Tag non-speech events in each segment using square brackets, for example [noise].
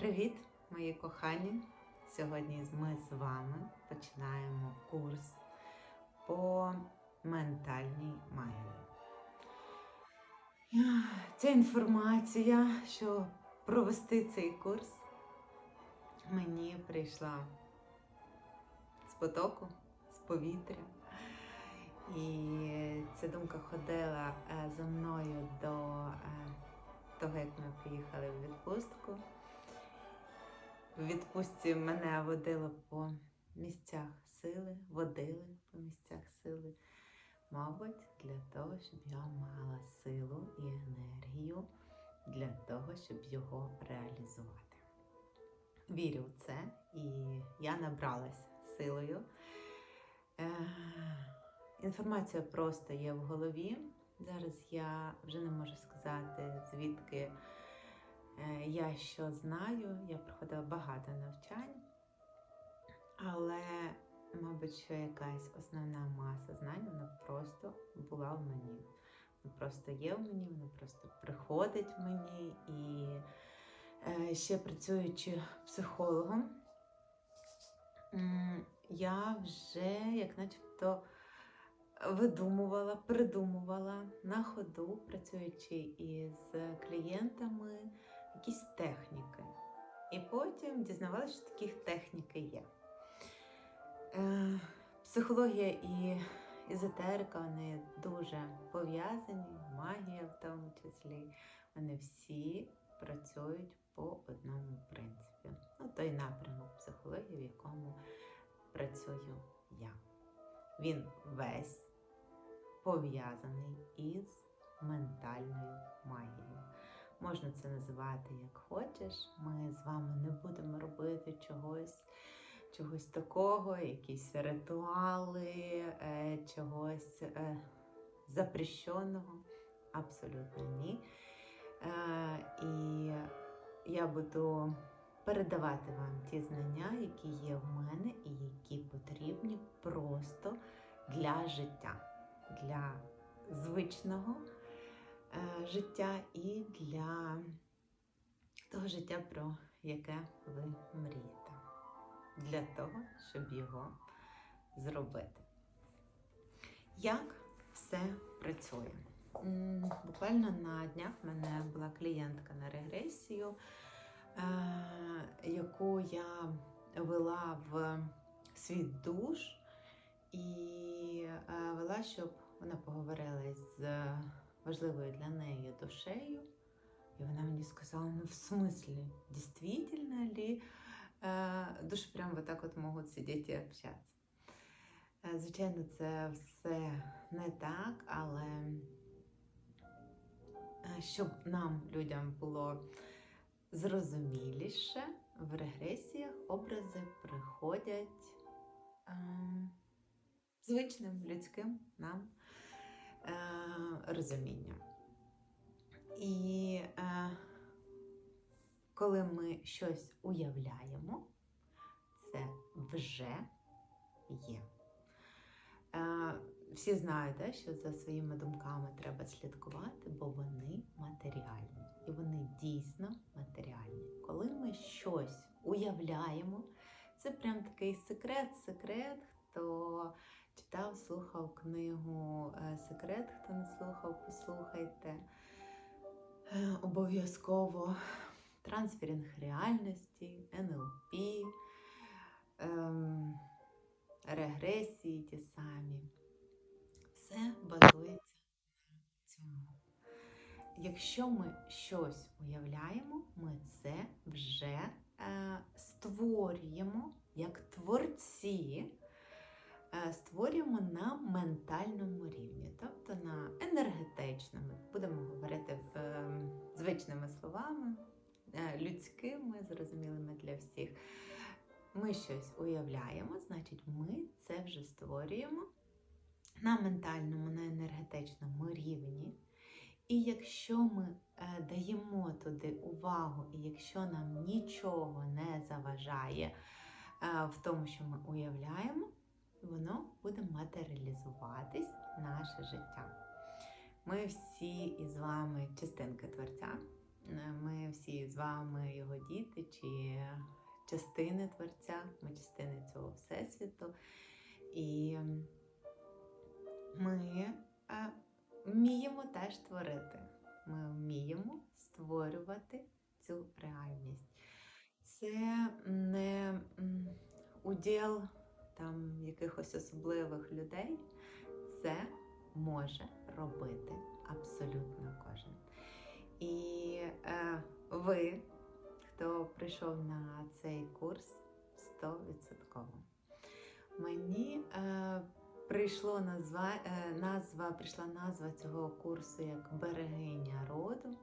Привіт, мої кохані! Сьогодні ми з вами починаємо курс по ментальній магії. Ця інформація, що провести цей курс, мені прийшла з потоку, з повітря. І ця думка ходила е, за мною до е, того, як ми поїхали в відпустку. Відпустці мене водило по місцях сили, водили по місцях сили. Мабуть, для того, щоб я мала силу і енергію для того, щоб його реалізувати. Вірю в це, і я набралась силою. Е, Інформація просто є в голові. Зараз я вже не можу сказати, звідки я що знаю. Я проходила багато навчань, але, мабуть, що якась основна маса знань вона просто була в мені. Вона просто є в мені, вона просто приходить в мені. І е, ще працюючи психологом, я вже як начебто видумувала, придумувала на ходу, працюючи із клієнтами, якісь техніки. І потім дізнавалася, що таких техніки є. Е, психологія і езотерика вони дуже пов'язані, магія в тому числі. Вони всі працюють по одному принципі. Ну, той напрямок психології, в якому працюю я. Він весь пов'язаний із ментальною магією. Можна це називати як хочеш. Ми з вами не будемо робити чогось, чогось такого, якісь ритуали, е, чогось е, запрещеного. Абсолютно ні. Е, і я буду передавати вам ті знання, які є в мене, і які потрібні просто для життя для звичного життя і для того життя, про яке ви мрієте, для того, щоб його зробити. Як все працює? Буквально на днях в мене була клієнтка на регресію, е, яку я вела в світ душ і е, вела, щоб вона поговорила з важливою для неї душею. І вона мені сказала: ну, в смислі, дійсно ли е, душі прямо вот так от можуть сидіти і общатися? Е, звичайно, це все не так, але е, щоб нам, людям, було зрозуміліше, в регресіях образи приходять ем, звичним людським нам е, розумінням. І е, коли ми щось уявляємо, це вже є. Е, всі знають, що за своїми думками треба слідкувати, бо вони матеріальні. І вони дійсно матеріальні. Коли ми щось уявляємо, це прям такий секрет, секрет, хто читав, слухав книгу е, Секрет, хто не слухав, послухайте. Е, Обов'язково трансферинг реальності, НЛП, ем, регресії ті самі. Все базується на цьому. Якщо ми щось уявляємо, ми це вже е, створюємо як творці, створюємо на ментальному рівні, тобто на енергетичному. Будемо говорити в, е, звичними словами, е, людськими, зрозумілими для всіх. Ми щось уявляємо, значить, ми це вже створюємо на ментальному, на енергетичному рівні. І якщо ми е, даємо туди увагу, і якщо нам нічого не заважає е, в тому, що ми уявляємо, воно буде матеріалізуватись наше життя. Ми всі із вами частинки творця, Ми всі з вами його діти чи частини творця, ми частини цього всесвіту. І ми е, вміємо теж творити. Ми вміємо створювати цю реальність. Це не уділ там якихось особливих людей. Це може робити абсолютно кожен. І е, ви, хто прийшов на цей курс 100%. Мені е, прийшло назва, е, назва, прийшла назва цього курсу як берегиня роду.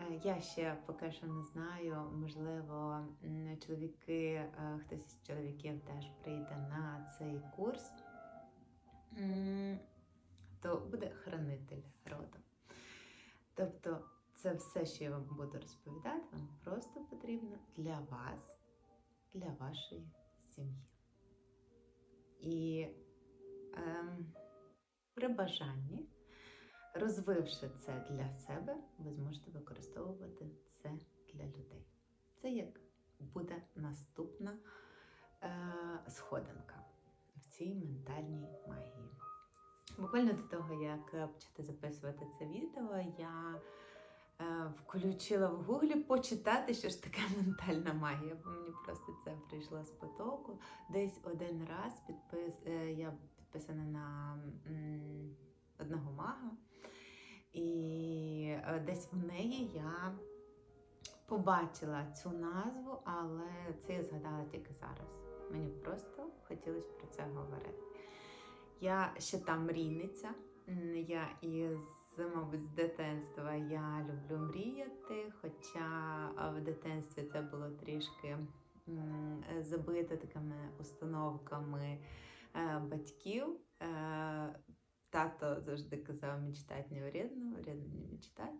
Е, Я ще поки що не знаю, можливо, чоловіки, е, хтось із чоловіків теж прийде на цей курс, то буде хранитель роду. Тобто, це все, що я вам буду розповідати, вам просто потрібно для вас, для вашої сім'ї. І ем, при бажанні, розвивши це для себе, ви зможете використовувати це для людей. Це як буде наступна е, сходинка в цій ментальній магії. Буквально до того, як е, почати записувати це відео, я е, включила в гуглі почитати, що ж таке ментальна магія, бо мені просто це прийшло з потоку. Десь один раз підпис... е, я підписана на одного мага, і е, десь в неї я побачила цю назву, але це я згадала тільки зараз. Мені просто хотілося про це говорити. Я ще там мрійниця. Я із, мабуть, з дитинства я люблю мріяти, хоча в дитинстві це було трішки забито такими установками е, батьків. Тато завжди казав мечтати не вредно, вредно не мечтати.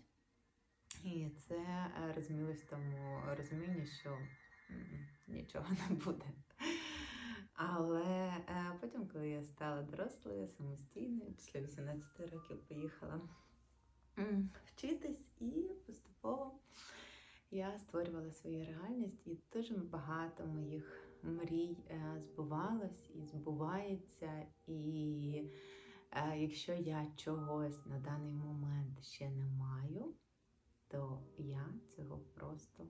І це е, розумілось в тому розумінні, що нічого не буде. Але е, потім, коли я стала дорослою, самостійною, після 18 років поїхала вчитись і поступово я створювала свою реальність, і дуже багато моїх мрій е, збувалось і збувається. І якщо я чогось на даний момент ще не маю, то я цього просто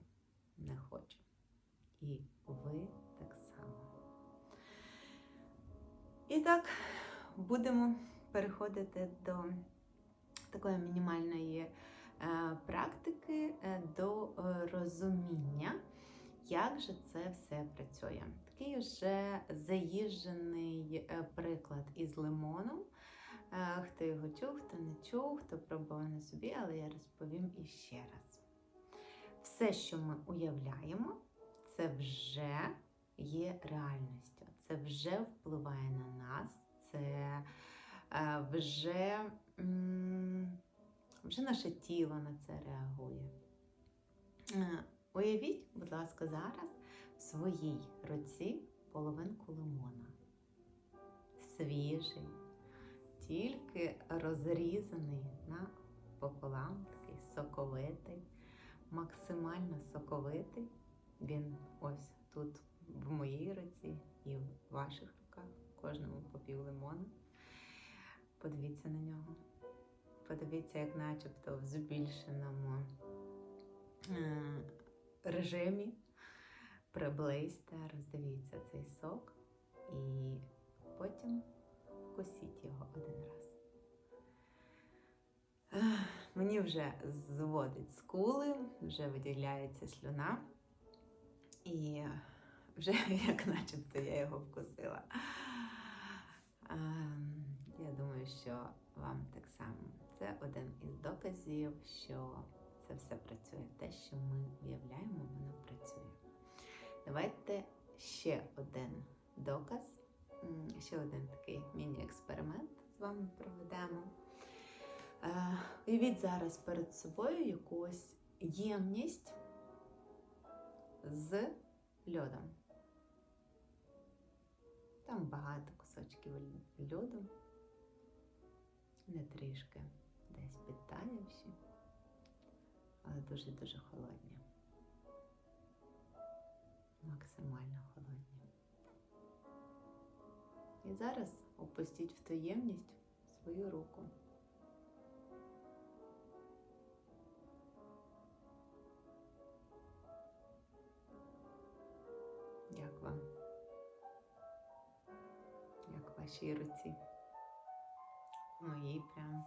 не хочу. І ви так само. І так, будемо переходити до такої мінімальної е, практики, е, до е, розуміння, як же це все працює. Такий вже заїжджений приклад із лимоном. Е, Хто його чув, хто не чув, хто пробував на собі, але я розповім іще раз. Все, що ми уявляємо, це вже є реальністю. Це вже впливає на нас, це е, вже, вже наше тіло на це реагує. Е, Уявіть, будь ласка, зараз в своїй руці половинку лимона. Свіжий, тільки розрізаний на пополам, такий соковитий, максимально соковитий. Він ось тут в моїй руці і в ваших руках, кожному по пів лимона. Подивіться на нього. Подивіться, як начебто в збільшеному е, режимі. Приблизьте, роздивіться цей сок і потім вкусіть його один раз. Мені вже зводить скули, вже виділяється слюна. І вже [laughs] як начебто я його вкусила. Ем, Я думаю, що вам так само. Це один із доказів, що це все працює. Те, що ми уявляємо, воно працює. Давайте ще один доказ, ще один такий міні-експеримент з вами проведемо. Е, Уявіть зараз перед собою якусь ємність з льодом. Там багато кусочків льоду, не трішки десь підтаявші. але дуже-дуже холодні. Максимально І зараз опустіть в таємність свою руку. Як вам? Як вашій руці? Моїй прям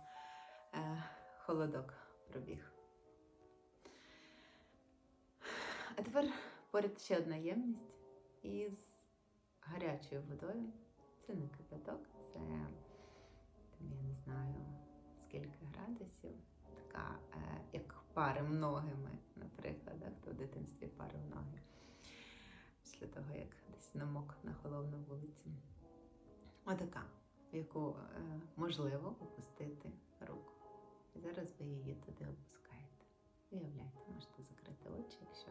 е, холодок пробіг. А тепер поряд ще одна ємність із гарячою водою. Це кипяток, це я не знаю скільки градусів. Така, е, як парим ногами, наприклад, да, хто в дитинстві парив ноги. Після того, як десь намок на холодну вулиці. Отака, в яку е, можливо опустити руку. І зараз ви її туди опускаєте. Уявляйте, можете закрити очі, якщо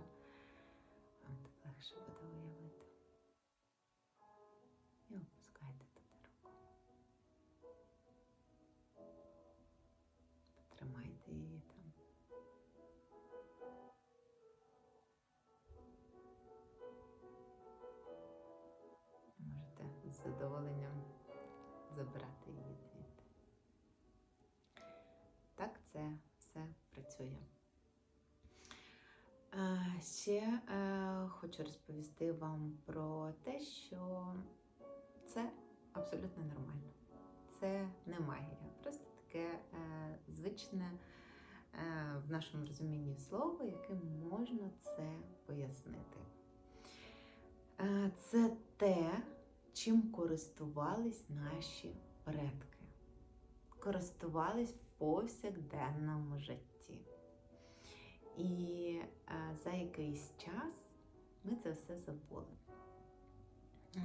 вам так легше буде уявити. Ще е, хочу розповісти вам про те, що це абсолютно нормально. Це не магія, просто таке е, звичне е, в нашому розумінні слово, яким можна це пояснити. Е, це те, чим користувались наші предки. Користувались в повсякденному житті. І е, за якийсь час ми це все забули.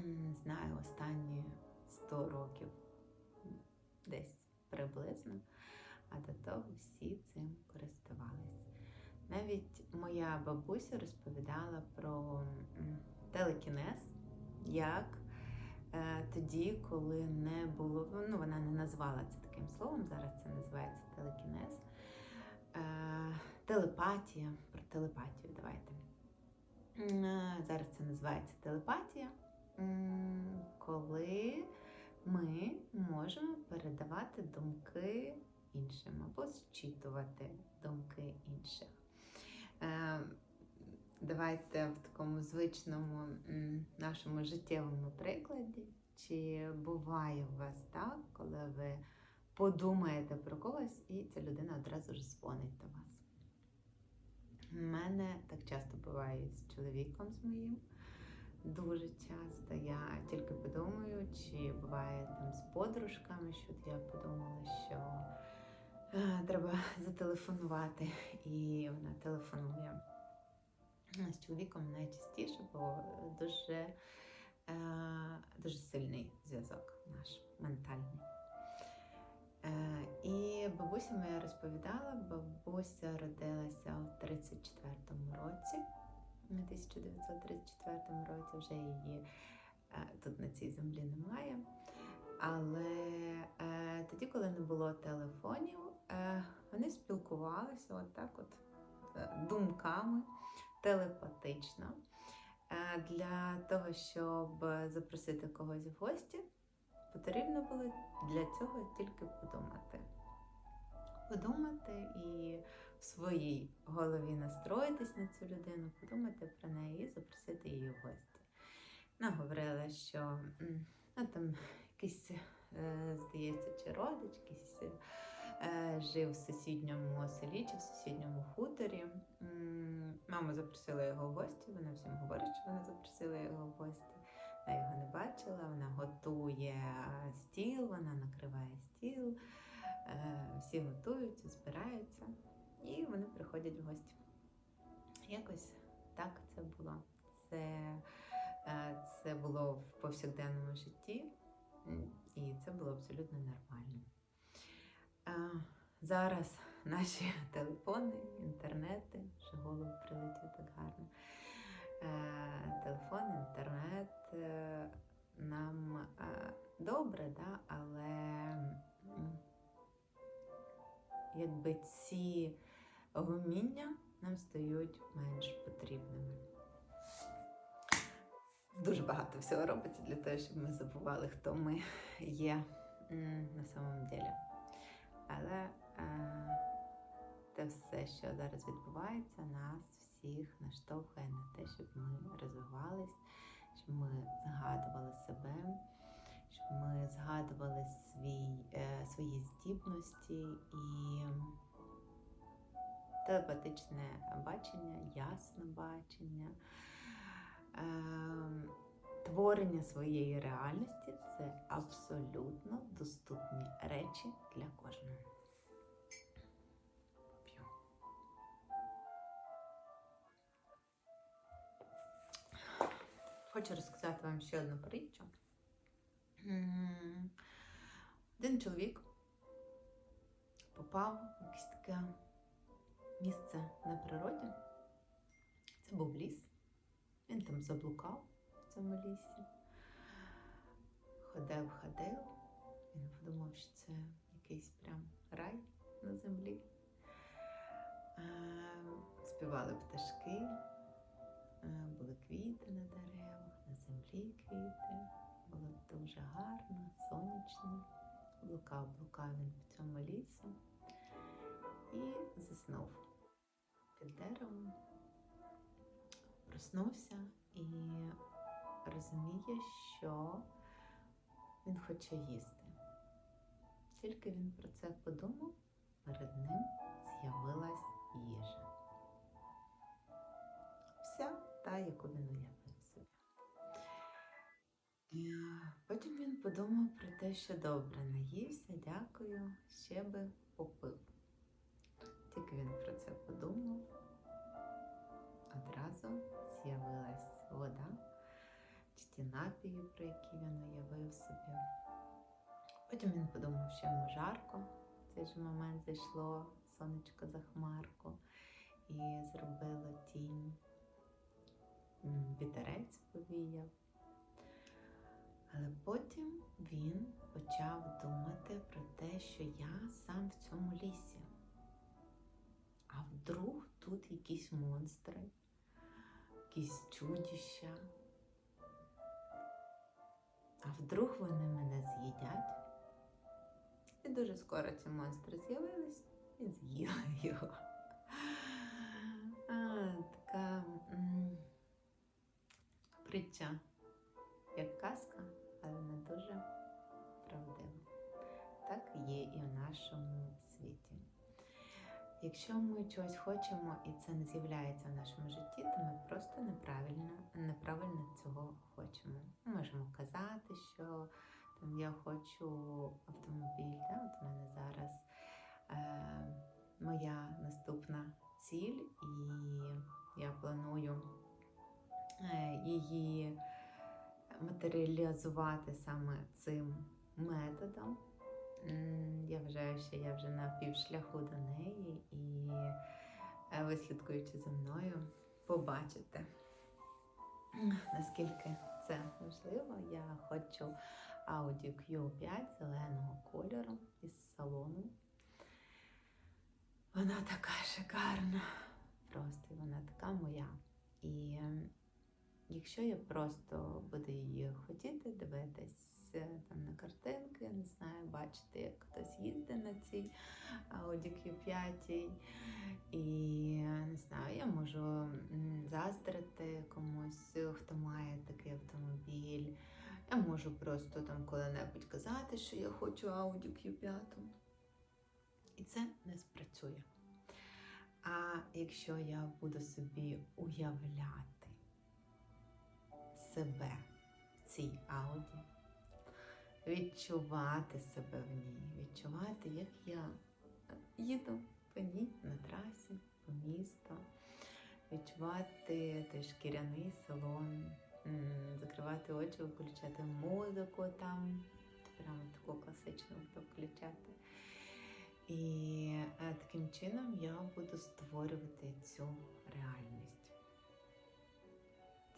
Не знаю, останні 100 років десь приблизно, а до того всі цим користувались. Навіть моя бабуся розповідала про телекінез, як е, тоді, коли не було, ну вона не назвала це таким словом, зараз це називається телекінез. Е, телепатія, про телепатію давайте. Е, Зараз це називається телепатія, коли ми можемо передавати думки іншим або зчитувати думки інших. Е, Давайте в такому звичному нашому життєвому прикладі. Чи буває у вас так, коли ви подумаєте про когось, і ця людина одразу ж дзвонить до вас? Мене так часто буває з чоловіком з моїм. Дуже часто я тільки подумаю, чи буває там з подружками, що я подумала, що е, треба [laughs] зателефонувати, і вона телефонує. З чоловіком найчастіше, бо дуже, е, дуже сильний зв'язок наш бабуся моя розповідала, бабуся родилася у 34-му році, у 1934 році вже її е, тут на цій землі немає. Але е, тоді, коли не було телефонів, е, вони спілкувалися отак от е, думками телепатично. Е, Для того, щоб запросити когось в гості, потрібно було для цього тільки подумати. Подумати і в своїй голові настроїтись на цю людину, подумати про неї і запросити її в гості. Вона говорила, що ну, там якийсь, е, здається, чи родич, якийсь е, жив в сусідньому селі чи в сусідньому хуторі. Мама запросила його в гості, вона всім говорить, що вона запросила його в гості. Вона його не бачила, вона готує стіл, вона накриває стіл, всі готуються, збираються, і вони приходять в гості. Якось так це було. Це, е, це було в повсякденному житті, і це було абсолютно нормально. Е, Зараз наші [laughs] телефони, інтернети, вже голову прилетів так гарно. Е, Телефон, інтернет е, нам е, добре, да? але якби ці вміння нам стають менш потрібними. Дуже багато всього робиться для того, щоб ми забували, хто ми є на самом ділі. Але е, те все, що зараз відбувається, нас всіх наштовхує на те, щоб ми розвивались, щоб ми згадували себе, щоб ми згадували свій, е, свої здібності і телепатичне бачення, ясне бачення. Ем, Творення своєї реальності це абсолютно доступні речі для кожного. П'ю. Хочу розказати вам ще одну притчу. Один чоловік попав в якесь таке місце на природі. Це був ліс. Він там заблукав в цьому лісі. Ходив, ходив. Він подумав, що це якийсь прям рай на землі. Е, Співали пташки, е, були квіти на деревах, на землі квіти. Дуже гарно, сонячно. Блукав, блукав він по цьому лісу і заснув під деревом проснувся і розуміє, що він хоче їсти. Тільки він про це подумав, перед ним з'явилась їжа. Вся та, яку він уявив собі. І потім він подумав про те, що добре, наївся, дякую, ще би попив. Тільки він про це подумав, одразу з'явилась вода, чи ті напії, про які він уявив собі. Потім він подумав, що йому жарко. В цей же момент зайшло сонечко за хмарку і зробило тінь. Вітерець повіяв. Але потім він почав думати про те, що я сам в цьому лісі. А вдруг тут якісь монстри, якісь чудища. А вдруг вони мене з'їдять? І дуже скоро ці монстри з'явились і з'їли його. А, така м, притча, як казка, але не дуже правдива. Так є і в нашому світі. Якщо ми чогось хочемо і це не з'являється в нашому житті, то ми просто неправильно, неправильно цього хочемо. Ми можемо казати, що там я хочу автомобіль. Да? От у мене зараз е, моя наступна ціль, і я планую е, її матеріалізувати саме цим методом. Я вважаю, що я вже на півшляху до неї, і е, ви слідкуючи за мною, побачите, наскільки це можливо. Я хочу Audi Q5 зеленого кольору із салону. Вона така шикарна, просто вона така моя. І якщо я просто буду її хотіти дивитись е, там на картинки, не знаю, бачити, як хтось їздить на цій Audi Q5, і не знаю, я можу заздрити комусь, хто має такий автомобіль. Я можу просто там коли-небудь казати, що я хочу Audi Q5. І це не спрацює. А якщо я буду собі уявляти себе в цій ауді, відчувати себе в ній, відчувати, як я їду по ній на трасі, по місту, відчувати той шкіряний салон, закривати очі, включати музику там, прямо таку класичну включати. І е, таким чином я буду створювати цю реальність.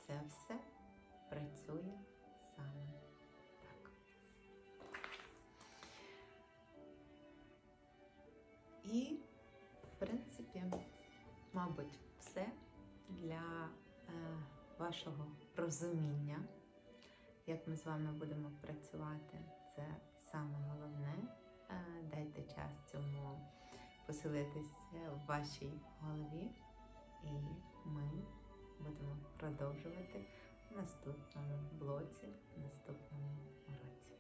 Це все працює саме так. І, в принципі, мабуть, все для е, вашого розуміння, як ми з вами будемо працювати. Це саме головне. Е, дайте час цьому поселитись в вашій голові, і ми будемо продовжувати наступному блоці, наступному